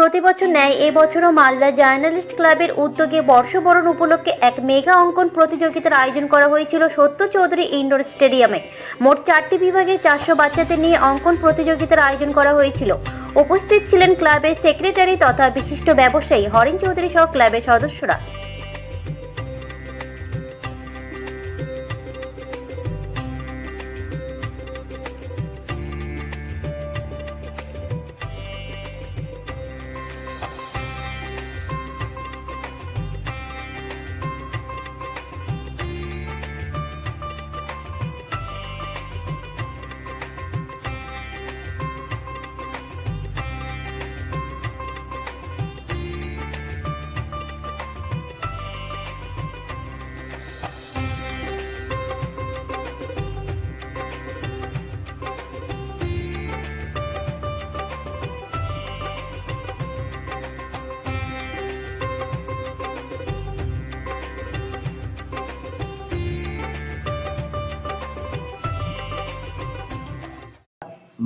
প্রতি বছর ন্যায় এবছরও মালদা জার্নালিস্ট ক্লাবের উদ্যোগে বর্ষবরণ উপলক্ষে এক মেগা অঙ্কন প্রতিযোগিতার আয়োজন করা হয়েছিল সত্য চৌধুরী ইনডোর স্টেডিয়ামে। মোট চারটি বিভাগে চারশো বাচ্চাদের নিয়ে অঙ্কন প্রতিযোগিতার আয়োজন করা হয়েছিল। উপস্থিত ছিলেন ক্লাবের সেক্রেটারি তথা বিশিষ্ট ব্যবসায়ী হরেন চৌধুরী সহ ক্লাবের সদস্যরা।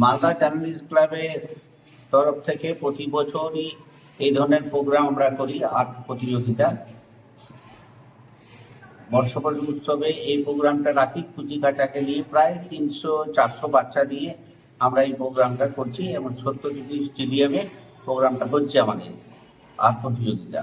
মালদা জার্নালিস্ট ক্লাবের তরফ থেকে প্রতি বছরই এই ধরনের প্রোগ্রাম আমরা করি, আর্ট প্রতিযোগিতা। বর্ষবরণ উৎসবে এই প্রোগ্রামটা রাখি কুচি কাচাকে নিয়ে প্রায় তিনশো, চারশো বাচ্চা নিয়ে আমরা এই প্রোগ্রামটা করছি এবং সত্যজিৎ স্টেডিয়ামে প্রোগ্রামটা হচ্ছে আমাদের আর্ট প্রতিযোগিতা।